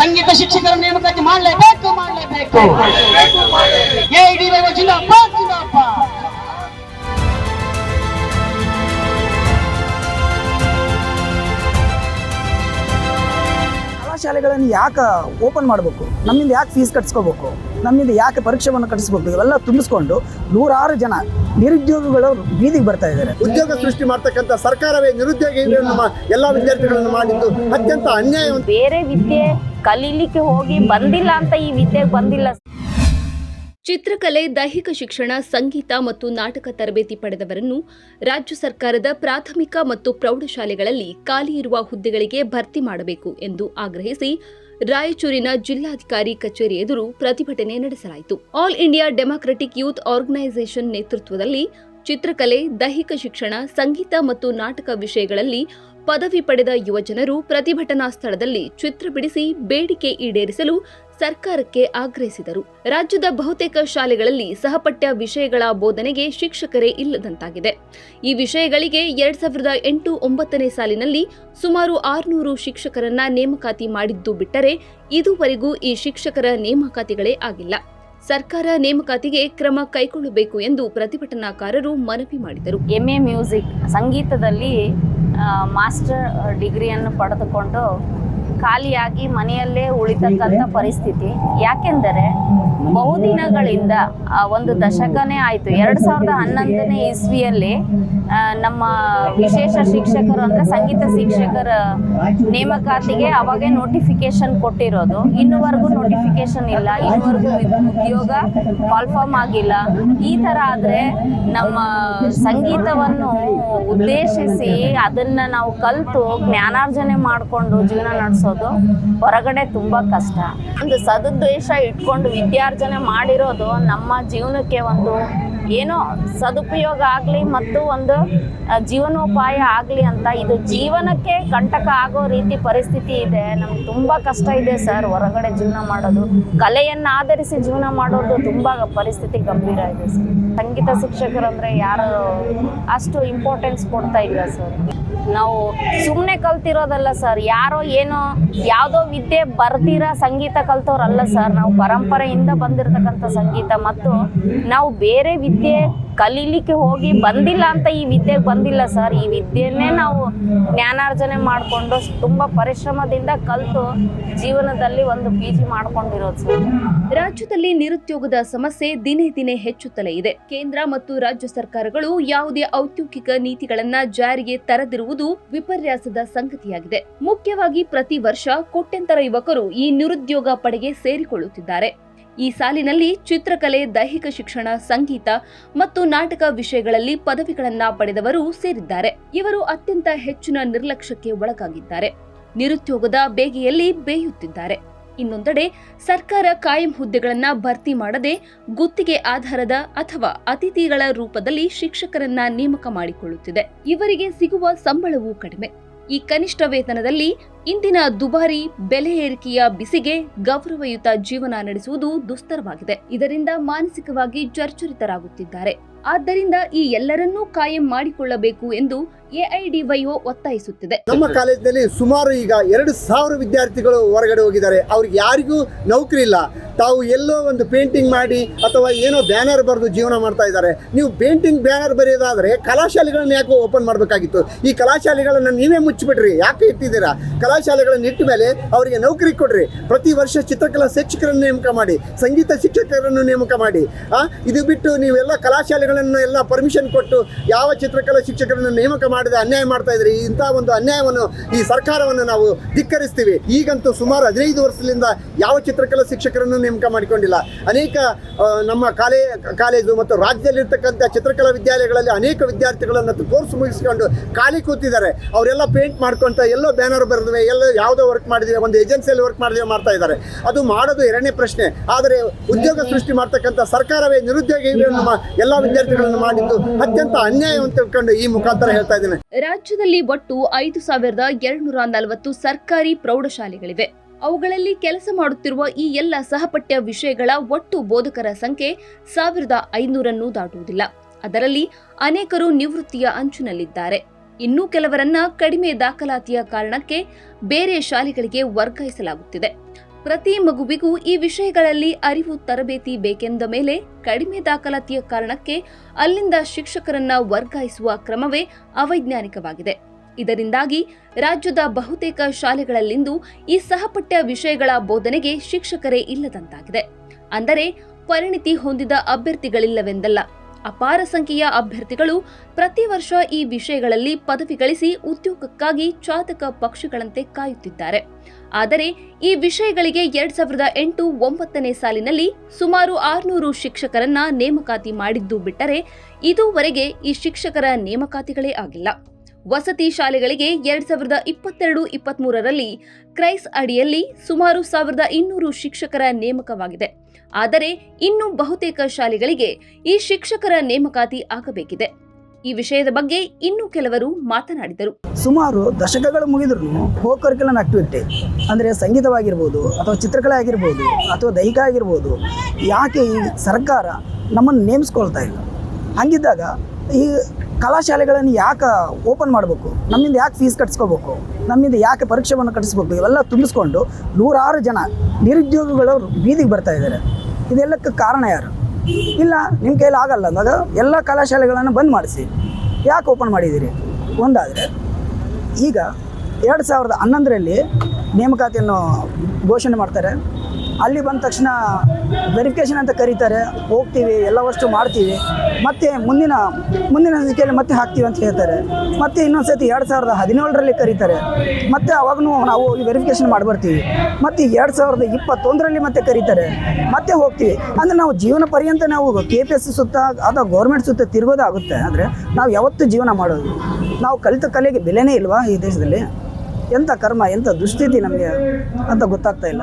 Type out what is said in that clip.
ಸಂಗೀತ ಶಿಕ್ಷಕರ ನೇಮಕಾತಿ ಮಾಡಲೇಬೇಕು ಮಾಡಲೇಬೇಕು. ಎ ಡಿ ಜಿಲ್ಲಪ್ಪ ಜಿಲ್ಲಪ್ಪ ಕಲಾಶಾಲೆಗಳನ್ನು ಯಾಕೆ ಓಪನ್ ಮಾಡಬೇಕು? ನಮ್ಮಿಂದ ಯಾಕೆ ಫೀಸ್ ಕಟ್ಸ್ಕೋಬೇಕು? ನಮ್ಮಿಂದ ಯಾಕೆ ಪರೀಕ್ಷೆಯನ್ನು ಕಟ್ಟಿಸ್ಬೇಕು ಇವೆಲ್ಲ ತುಂಬಿಸ್ಕೊಂಡು ನೂರಾರು ಜನ ನಿರುದ್ಯೋಗಿಗಳು ಬೀದಿಗೆ ಬರ್ತಾ ಇದ್ದಾರೆ. ಉದ್ಯೋಗ ಸೃಷ್ಟಿ ಮಾಡ್ತಕ್ಕಂಥ ಸರ್ಕಾರವೇ ನಿರುದ್ಯೋಗಿ ಎಲ್ಲ ಎಲ್ಲಾ ವಿದ್ಯಾರ್ಥಿಗಳನ್ನು ಮಾಡಿದ್ದು ಅತ್ಯಂತ ಅನ್ಯಾಯ ಬೇರೆ ವಿದ್ಯೆ ಕಲೀಲಿಕ್ಕೆ ಹೋಗಿ ಬಂದಿಲ್ಲ ಅಂತ ಈ ವಿದ್ಯೆಗೆ ಬಂದಿಲ್ಲ. ಚಿತ್ರಕಲೆ, ದೈಹಿಕ ಶಿಕ್ಷಣ, ಸಂಗೀತ ಮತ್ತು ನಾಟಕ ತರಬೇತಿ ಪಡೆದವರನ್ನು ರಾಜ್ಯ ಸರ್ಕಾರದ ಪ್ರಾಥಮಿಕ ಮತ್ತು ಪ್ರೌಢಶಾಲೆಗಳಲ್ಲಿ ಖಾಲಿ ಇರುವ ಹುದ್ದೆಗಳಿಗೆ ಭರ್ತಿ ಮಾಡಬೇಕು ಎಂದು ಆಗ್ರಹಿಸಿ ರಾಯಚೂರಿನ ಜಿಲ್ಲಾಧಿಕಾರಿ ಕಚೇರಿ ಎದುರು ಪ್ರತಿಭಟನೆ ನಡೆಸಲಾಯಿತು. All India democratic youth organisation ನೇತೃತ್ವದಲ್ಲಿ ಚಿತ್ರಕಲೆ, ದೈಹಿಕ ಶಿಕ್ಷಣ, ಸಂಗೀತ ಮತ್ತು ನಾಟಕ ವಿಷಯಗಳಲ್ಲಿ ಪದವಿ ಪಡೆದ ಯುವಜನರು ಪ್ರತಿಭಟನಾ ಸ್ಥಳದಲ್ಲಿ ಚಿತ್ರ ಬಿಡಿಸಿ ಬೇಡಿಕೆ ಈಡೇರಿಸಲು ಸರ್ಕಾರಕ್ಕೆ ಆಗ್ರಹಿಸಿದರು. ರಾಜ್ಯದ ಬಹುತೇಕ ಶಾಲೆಗಳಲ್ಲಿ ಸಹಪಠ್ಯ ವಿಷಯಗಳ ಬೋಧನೆಗೆ ಶಿಕ್ಷಕರೇ ಇಲ್ಲದಂತಾಗಿದೆ. ಈ ವಿಷಯಗಳಿಗೆ ಎರಡ್ ಸಾವಿರದ ಎಂಟು ಒಂಬತ್ತನೇ ಸಾಲಿನಲ್ಲಿ ಸುಮಾರು ಆರುನೂರು ಶಿಕ್ಷಕರನ್ನ ನೇಮಕಾತಿ ಮಾಡಿದ್ದು ಬಿಟ್ಟರೆ ಇದುವರೆಗೂ ಈ ಶಿಕ್ಷಕರ ನೇಮಕಾತಿಗಳೇ ಆಗಿಲ್ಲ. ಸರ್ಕಾರ ನೇಮಕಾತಿಗೆ ಕ್ರಮ ಕೈಗೊಳ್ಳಬೇಕು ಎಂದು ಪ್ರತಿಭಟನಾಕಾರರು ಮನವಿ ಮಾಡಿದರು. ಎಂಎ ಮ್ಯೂಸಿಕ್ ಸಂಗೀತದಲ್ಲಿ ಮಾಸ್ಟರ್ ಡಿಗ್ರಿಯನ್ನು ಪಡೆದುಕೊಂಡು ಖಾಲಿಯಾಗಿ ಮನೆಯಲ್ಲೇ ಉಳಿತಕ್ಕಂಥ ಪರಿಸ್ಥಿತಿ. ಯಾಕೆಂದರೆ ಬಹುದಿನಗಳಿಂದ ಒಂದು ದಶಕನೇ ಆಯಿತು. ಎರಡು ಸಾವಿರದ ಹನ್ನೊಂದನೇ ಇಸ್ವಿಯಲ್ಲಿ ನಮ್ಮ ವಿಶೇಷ ಶಿಕ್ಷಕರು ಅಂದರೆ ಸಂಗೀತ ಶಿಕ್ಷಕರ ನೇಮಕಾತಿಗೆ ಅವಾಗೆ ನೋಟಿಫಿಕೇಶನ್ ಕೊಟ್ಟಿರೋದು. ಇನ್ನುವರೆಗೂ ನೋಟಿಫಿಕೇಶನ್ ಇಲ್ಲ. ಇನ್ನುವರೆಗೂ ಉದ್ಯೋಗ ಕಾಲ್ಫಾರ್ಮ್ ಆಗಿಲ್ಲ. ಈ ಥರ ಆದರೆ ನಮ್ಮ ಸಂಗೀತವನ್ನು ಉದ್ದೇಶಿಸಿ ಅದನ್ನು ನಾವು ಕಲಿತು ಜ್ಞಾನಾರ್ಜನೆ ಮಾಡಿಕೊಂಡು ಜೀವನ ನಡೆಸೋದು ಹೊರಗಡೆ ತುಂಬ ಕಷ್ಟ. ಒಂದು ಸದುದ್ದೇಶ ಇಟ್ಕೊಂಡು ವಿದ್ಯಾರ್ಜನೆ ಮಾಡಿರೋದು ನಮ್ಮ ಜೀವನಕ್ಕೆ ಒಂದು ಏನೋ ಸದುಪಯೋಗ ಆಗಲಿ ಮತ್ತು ಒಂದು ಜೀವನೋಪಾಯ ಆಗಲಿ ಅಂತ. ಇದು ಜೀವನಕ್ಕೆ ಕಂಟಕ ಆಗೋ ರೀತಿ ಪರಿಸ್ಥಿತಿ ಇದೆ. ನಮ್ಗೆ ತುಂಬ ಕಷ್ಟ ಇದೆ ಸರ್ ಹೊರಗಡೆ ಜೀವನ ಮಾಡೋದು. ಕಲೆಯನ್ನು ಆಧರಿಸಿ ಜೀವನ ಮಾಡೋದು ತುಂಬ ಪರಿಸ್ಥಿತಿ ಗಂಭೀರ ಇದೆ ಸರ್. ಸಂಗೀತ ಶಿಕ್ಷಕರಂದ್ರೆ ಯಾರು ಅಷ್ಟು ಇಂಪಾರ್ಟೆನ್ಸ್ ಕೊಡ್ತಾ ಇಲ್ಲ ಸರ್. ನಾವು ಸುಮ್ಮನೆ ಕಲ್ತಿರೋದಲ್ಲ ಸರ್ ಯಾರೋ ಏನೋ ಯಾವುದೋ ವಿದ್ಯೆ ಬರ್ದಿರ ಸಂಗೀತ ಕಲ್ತವ್ರಲ್ಲ ಸರ್ ನಾವು ಪರಂಪರೆಯಿಂದ ಬಂದಿರತಕ್ಕಂಥ ಸಂಗೀತ. ಮತ್ತು ನಾವು ಬೇರೆ ವಿದ್ಯೆ ಕಲೀಲಿಕ್ಕೆ ಹೋಗಿ ಬಂದಿಲ್ಲ ಅಂತ ಈ ವಿದ್ಯೆಗೆ ಬಂದಿಲ್ಲ ಸರ್. ಈ ವಿದ್ಯೆನೇ ನಾವು ಜ್ಞಾನಾರ್ಜನೆ ಮಾಡಿಕೊಂಡು ತುಂಬ ಪರಿಶ್ರಮದಿಂದ ಕಲಿತು ಜೀವನದಲ್ಲಿ ಒಂದು ಪಿ ಜಿ ಮಾಡ್ಕೊಂಡಿರೋದು ಸರ್. ರಾಜ್ಯದಲ್ಲಿ ನಿರುದ್ಯೋಗದ ಸಮಸ್ಯೆ ದಿನೇ ದಿನೇ ಹೆಚ್ಚುತ್ತಲೇ ಇದೆ. ಕೇಂದ್ರ ಮತ್ತು ರಾಜ್ಯ ಸರ್ಕಾರಗಳು ಯಾವುದೇ ಔದ್ಯೋಗಿಕ ನೀತಿಗಳನ್ನ ಜಾರಿಗೆ ತರದಿರುವುದು ವಿಪರ್ಯಾಸದ ಸಂಗತಿಯಾಗಿದೆ. ಮುಖ್ಯವಾಗಿ ಪ್ರತಿ ವರ್ಷ ಕೋಟ್ಯಂತರ ಯುವಕರು ಈ ನಿರುದ್ಯೋಗ ಪಡೆಗೆ ಸೇರಿಕೊಳ್ಳುತ್ತಿದ್ದಾರೆ. ಈ ಸಾಲಿನಲ್ಲಿ ಚಿತ್ರಕಲೆ, ದೈಹಿಕ ಶಿಕ್ಷಣ, ಸಂಗೀತ ಮತ್ತು ನಾಟಕ ವಿಷಯಗಳಲ್ಲಿ ಪದವಿಗಳನ್ನ ಪಡೆದವರು ಸೇರಿದ್ದಾರೆ. ಇವರು ಅತ್ಯಂತ ಹೆಚ್ಚಿನ ನಿರ್ಲಕ್ಷ್ಯಕ್ಕೆ ಒಳಗಾಗಿದ್ದಾರೆ. ನಿರುದ್ಯೋಗದ ಬೇಗೆಯಲ್ಲಿ ಬೇಯುತ್ತಿದ್ದಾರೆ. ಇನ್ನೊಂದೆಡೆ ಸರ್ಕಾರ ಕಾಯಂ ಹುದ್ದೆಗಳನ್ನ ಭರ್ತಿ ಮಾಡದೆ ಗುತ್ತಿಗೆ ಆಧಾರದ ಅಥವಾ ಅತಿಥಿಗಳ ರೂಪದಲ್ಲಿ ಶಿಕ್ಷಕರನ್ನ ನೇಮಕ ಮಾಡಿಕೊಳ್ಳುತ್ತಿದೆ. ಇವರಿಗೆ ಸಿಗುವ ಸಂಬಳವೂ ಕಡಿಮೆ. ಈ ಕನಿಷ್ಠ ವೇತನದಲ್ಲಿ ಇಂದಿನ ದುಬಾರಿ ಬೆಲೆ ಏರಿಕೆಯ ಬಿಸಿಗೆ ಗೌರವಯುತ ಜೀವನ ನಡೆಸುವುದು ದುಸ್ತರವಾಗಿದೆ. ಇದರಿಂದ ಮಾನಸಿಕವಾಗಿ ಚರ್ಚುರಿತರಾಗುತ್ತಿದ್ದಾರೆ. ಆದ್ದರಿಂದ ಈ ಎಲ್ಲರನ್ನೂ ಕಾಯಂ ಮಾಡಿಕೊಳ್ಳಬೇಕು ಎಂದು ಎಐಡಿವೈಒ ಒತ್ತಾಯಿಸುತ್ತಿದೆ. ನಮ್ಮ ಕಾಲೇಜಿನಲ್ಲಿ ಸುಮಾರು ಈಗ ಎರಡು ಸಾವಿರ ವಿದ್ಯಾರ್ಥಿಗಳು ಹೊರಗಡೆ ಹೋಗಿದ್ದಾರೆ. ಅವ್ರಿಗೆ ಯಾರಿಗೂ ನೌಕರಿ ಇಲ್ಲ. ತಾವು ಎಲ್ಲೋ ಒಂದು ಪೇಂಟಿಂಗ್ ಮಾಡಿ ಅಥವಾ ಏನೋ ಬ್ಯಾನರ್ ಬರೆದು ಜೀವನ ಮಾಡ್ತಾ ಇದ್ದಾರೆ. ನೀವು ಪೇಂಟಿಂಗ್ ಬ್ಯಾನರ್ ಬರೆಯೋದಾದ್ರೆ ಕಲಾಶಾಲೆಗಳನ್ನ ಯಾಕೋ ಓಪನ್ ಮಾಡಬೇಕಾಗಿತ್ತು. ಈ ಕಲಾಶಾಲೆಗಳನ್ನು ನೀವೇ ಮುಚ್ಚಿಬಿಡ್ರಿ ಯಾಕೆ ಇಟ್ಟಿದ್ದೀರಾ? ಕಲಾಶಾಲೆಗಳನ್ನು ಇಟ್ಟ ಮೇಲೆ ಅವರಿಗೆ ನೌಕರಿ ಕೊಡ್ರಿ. ಪ್ರತಿ ವರ್ಷ ಚಿತ್ರಕಲಾ ಶಿಕ್ಷಕರನ್ನು ನೇಮಕ ಮಾಡಿ ಸಂಗೀತ ಶಿಕ್ಷಕರನ್ನು ನೇಮಕ ಮಾಡಿ ಆ, ಇದು ಬಿಟ್ಟು ನೀವೆಲ್ಲ ಕಲಾಶಾಲೆಗಳನ್ನು ಎಲ್ಲ ಪರ್ಮಿಷನ್ ಕೊಟ್ಟು ಯಾವ ಚಿತ್ರಕಲಾ ಶಿಕ್ಷಕರನ್ನು ನೇಮಕ ಮಾಡಿದ ಅನ್ಯಾಯ ಮಾಡ್ತಾ ಇದ್ರಿ? ಇಂಥ ಒಂದು ಅನ್ಯಾಯವನ್ನು ಈ ಸರ್ಕಾರವನ್ನು ನಾವು ಧಿಕ್ಕರಿಸ್ತೀವಿ. ಈಗಂತೂ ಸುಮಾರು ಹದಿನೈದು ವರ್ಷದಿಂದ ಯಾವ ಚಿತ್ರಕಲಾ ಶಿಕ್ಷಕರನ್ನು ನೇಮಕ ಮಾಡಿಕೊಂಡಿಲ್ಲ. ಅನೇಕ ನಮ್ಮ ಕಾಲೇ ಕಾಲೇಜು ಮತ್ತು ರಾಜ್ಯದಲ್ಲಿರ್ತಕ್ಕಂಥ ಚಿತ್ರಕಲಾ ವಿದ್ಯಾಲಯಗಳಲ್ಲಿ ಅನೇಕ ವಿದ್ಯಾರ್ಥಿಗಳನ್ನು ಕೋರ್ಸ್ ಮುಗಿಸ್ಕೊಂಡು ಖಾಲಿ ಕೂತಿದ್ದಾರೆ. ಅವರೆಲ್ಲ ಪೇಂಟ್ ಮಾಡ್ಕೊಂತ ಎಲ್ಲೋ ಬ್ಯಾನರ್ ಬರೆದಿವೆ. ಎಲ್ಲೋ ಯಾವುದೋ ವರ್ಕ್ ಮಾಡಿದಿವೆ ಒಂದು ಏಜೆನ್ಸಿಯಲ್ಲಿ ವರ್ಕ್ ಮಾಡಿದಿವೆ ಮಾಡ್ತಾ ಇದ್ದಾರೆ. ಅದು ಮಾಡೋದು ಎರಡನೇ ಪ್ರಶ್ನೆ. ಆದರೆ ಉದ್ಯೋಗ ಸೃಷ್ಟಿ ಮಾಡ್ತಕ್ಕಂಥ ಸರ್ಕಾರವೇ ನಿರುದ್ಯೋಗಿಗಳನ್ನು ಎಲ್ಲ ವಿದ್ಯಾರ್ಥಿಗಳನ್ನು ಮಾಡಿದ್ದು ಅತ್ಯಂತ ಅನ್ಯಾಯ ಅಂತ ತಿಳ್ಕೊಂಡು ಈ ಮುಖಾಂತರ ಹೇಳ್ತಾ ಇದ್ದೇನೆ. ರಾಜ್ಯದಲ್ಲಿ ಒಟ್ಟು ಐದು ಸಾವಿರದ ಎರಡ್ನೂರ ನಲವತ್ತು ಸರ್ಕಾರಿ ಪ್ರೌಢಶಾಲೆಗಳಿವೆ. ಅವುಗಳಲ್ಲಿ ಕೆಲಸ ಮಾಡುತ್ತಿರುವ ಈ ಎಲ್ಲ ಸಹಪಠ್ಯ ವಿಷಯಗಳ ಒಟ್ಟು ಬೋಧಕರ ಸಂಖ್ಯೆ ಸಾವಿರದ ಐನೂರನ್ನು ದಾಟುವುದಿಲ್ಲ. ಅದರಲ್ಲಿ ಅನೇಕರು ನಿವೃತ್ತಿಯ ಅಂಚಿನಲ್ಲಿದ್ದಾರೆ. ಇನ್ನೂ ಕೆಲವರನ್ನ ಕಡಿಮೆ ದಾಖಲಾತಿಯ ಕಾರಣಕ್ಕೆ ಬೇರೆ ಶಾಲೆಗಳಿಗೆ ವರ್ಗಾಯಿಸಲಾಗುತ್ತಿದೆ. ಪ್ರತಿ ಮಗುವಿಗೂ ಈ ವಿಷಯಗಳಲ್ಲಿ ಅರಿವು ತರಬೇತಿ ಬೇಕೆಂದ ಮೇಲೆ ಕಡಿಮೆ ದಾಖಲಾತಿಯ ಕಾರಣಕ್ಕೆ ಅಲ್ಲಿಂದ ಶಿಕ್ಷಕರನ್ನ ವರ್ಗಾಯಿಸುವ ಕ್ರಮವೇ ಅವೈಜ್ಞಾನಿಕವಾಗಿದೆ. ಇದರಿಂದಾಗಿ ರಾಜ್ಯದ ಬಹುತೇಕ ಶಾಲೆಗಳಲ್ಲಿಂದು ಈ ಸಹಪಠ್ಯ ವಿಷಯಗಳ ಬೋಧನೆಗೆ ಶಿಕ್ಷಕರೇ ಇಲ್ಲದಂತಾಗಿದೆ. ಅಂದರೆ ಪರಿಣಿತಿ ಹೊಂದಿದ ಅಭ್ಯರ್ಥಿಗಳಿಲ್ಲವೆಂದಲ್ಲ. ಅಪಾರ ಸಂಖ್ಯೆಯ ಅಭ್ಯರ್ಥಿಗಳು ಪ್ರತಿ ವರ್ಷ ಈ ವಿಷಯಗಳಲ್ಲಿ ಪದವಿ ಗಳಿಸಿ ಉದ್ಯೋಗಕ್ಕಾಗಿ ಚಾತಕ ಪಕ್ಷಿಗಳಂತೆ ಕಾಯುತ್ತಿದ್ದಾರೆ. ಆದರೆ ಈ ವಿಷಯಗಳಿಗೆ ಎರಡ್ ಸಾವಿರದ ಎಂಟು ಒಂಬತ್ತನೇ ಸಾಲಿನಲ್ಲಿ ಸುಮಾರು ಆರುನೂರು ಶಿಕ್ಷಕರನ್ನ ನೇಮಕಾತಿ ಮಾಡಿದ್ದು ಬಿಟ್ಟರೆ ಇದುವರೆಗೆ ಈ ಶಿಕ್ಷಕರ ನೇಮಕಾತಿಗಳೇ ಆಗಿಲ್ಲ. ವಸತಿ ಶಾಲೆಗಳಿಗೆ ಎರಡ್ ಸಾವಿರದ ಇಪ್ಪತ್ತೆರಡು, ಇಪ್ಪತ್ಮೂರರಲ್ಲಿ ಕ್ರೈಸ್ ಅಡಿಯಲ್ಲಿ ಸುಮಾರು ಸಾವಿರದ ಇನ್ನೂರು ಶಿಕ್ಷಕರ ನೇಮಕವಾಗಿದೆ. ಆದರೆ ಇನ್ನು ಬಹುತೇಕ ಶಾಲೆಗಳಿಗೆ ಈ ಶಿಕ್ಷಕರ ನೇಮಕಾತಿ ಆಗಬೇಕಿದೆ. ಈ ವಿಷಯದ ಬಗ್ಗೆ ಇನ್ನು ಕೆಲವರು ಮಾತನಾಡಿದರು. ಸುಮಾರು ದಶಕಗಳು ಮುಗಿದ್ರೂ ಕೋ ಆಕ್ಟಿವಿಟಿ ಅಂದರೆ ಸಂಗೀತವಾಗಿರ್ಬೋದು ಅಥವಾ ಚಿತ್ರಕಲೆ ಆಗಿರ್ಬೋದು ಅಥವಾ ದೈಹಿಕ ಆಗಿರ್ಬೋದು ಯಾಕೆ ಈ ಸರ್ಕಾರ ನಮ್ಮನ್ನು ನೇಮಿಸ್ಕೊಳ್ತಾ ಇಲ್ಲ? ಹಂಗಿದ್ದಾಗ ಈ ಕಲಾಶಾಲೆಗಳನ್ನು ಯಾಕೆ ಓಪನ್ ಮಾಡಬೇಕು? ನಮ್ಮಿಂದ ಯಾಕೆ ಫೀಸ್ ಕಟ್ಸ್ಕೋಬೇಕು? ನಮ್ಮಿಂದ ಯಾಕೆ ಪರೀಕ್ಷೆವನ್ನು ಕಟ್ಟಿಸ್ಬೇಕು ಇವೆಲ್ಲ ತುಂಬಿಸ್ಕೊಂಡು ನೂರಾರು ಜನ ನಿರುದ್ಯೋಗಿಗಳು ಬೀದಿಗೆ ಬರ್ತಾ ಇದ್ದಾರೆ. ಇದೆಲ್ಲಕ್ಕೆ ಕಾರಣ ಯಾರು? ಇಲ್ಲ, ನಿಮ್ಮ ಕೈಯಲ್ಲಿ ಆಗಲ್ಲ ಅಂದಾಗ ಎಲ್ಲ ಕಲಾಶಾಲೆಗಳನ್ನು ಬಂದ್ ಮಾಡಿಸಿ. ಯಾಕೆ ಓಪನ್ ಮಾಡಿದ್ದೀರಿ? ಒಂದಾದರೆ, ಈಗ ಎರಡು ಸಾವಿರದ ಹನ್ನೊಂದರಲ್ಲಿ ನೇಮಕಾತಿಯನ್ನು ಘೋಷಣೆ ಮಾಡ್ತಾರೆ. ಅಲ್ಲಿ ಬಂದ ತಕ್ಷಣ ವೆರಿಫಿಕೇಷನ್ ಅಂತ ಕರೀತಾರೆ. ಹೋಗ್ತೀವಿ ಎಲ್ಲವಷ್ಟು ಮಾಡ್ತೀವಿ. ಮತ್ತೆ ಮುಂದಿನ ಮುಂದಿನ ಸಂಖ್ಯೆಯಲ್ಲಿ ಮತ್ತೆ ಹಾಕ್ತೀವಿ ಅಂತ ಹೇಳ್ತಾರೆ. ಮತ್ತೆ ಇನ್ನೊಂದು ಸತಿ ಎರಡು ಸಾವಿರದ ಹದಿನೇಳರಲ್ಲಿ ಕರೀತಾರೆ. ಮತ್ತೆ ಅವಾಗೂ ನಾವು ವೆರಿಫಿಕೇಷನ್ ಮಾಡಿ ಬರ್ತೀವಿ ಮತ್ತೆ ಎರಡು ಸಾವಿರದ ಇಪ್ಪತ್ತೊಂದರಲ್ಲಿ ಮತ್ತೆ ಕರೀತಾರೆ. ಮತ್ತೆ ಹೋಗ್ತೀವಿ. ಅಂದರೆ ನಾವು ಜೀವನ ಪರ್ಯಂತ ನಾವು ಕೆ ಪಿ ಎಸ್ ಸುತ್ತ, ಅಥವಾ ಗೌರ್ಮೆಂಟ್ ಸುತ್ತ ತಿರುಗೋದಾಗುತ್ತೆ ಅಂದರೆ ನಾವು ಯಾವತ್ತೂ ಜೀವನ ಮಾಡೋದು. ನಾವು ಕಲಿತ ಕಲೆಗೆ ಬೆಲೆನೇ ಇಲ್ವಾ ಈ ದೇಶದಲ್ಲಿ? ಎಂಥ ಕರ್ಮ ಎಂಥ ದುಸ್ಥಿತಿ ನಮಗೆ ಅಂತ ಗೊತ್ತಾಗ್ತಾ ಇಲ್ಲ.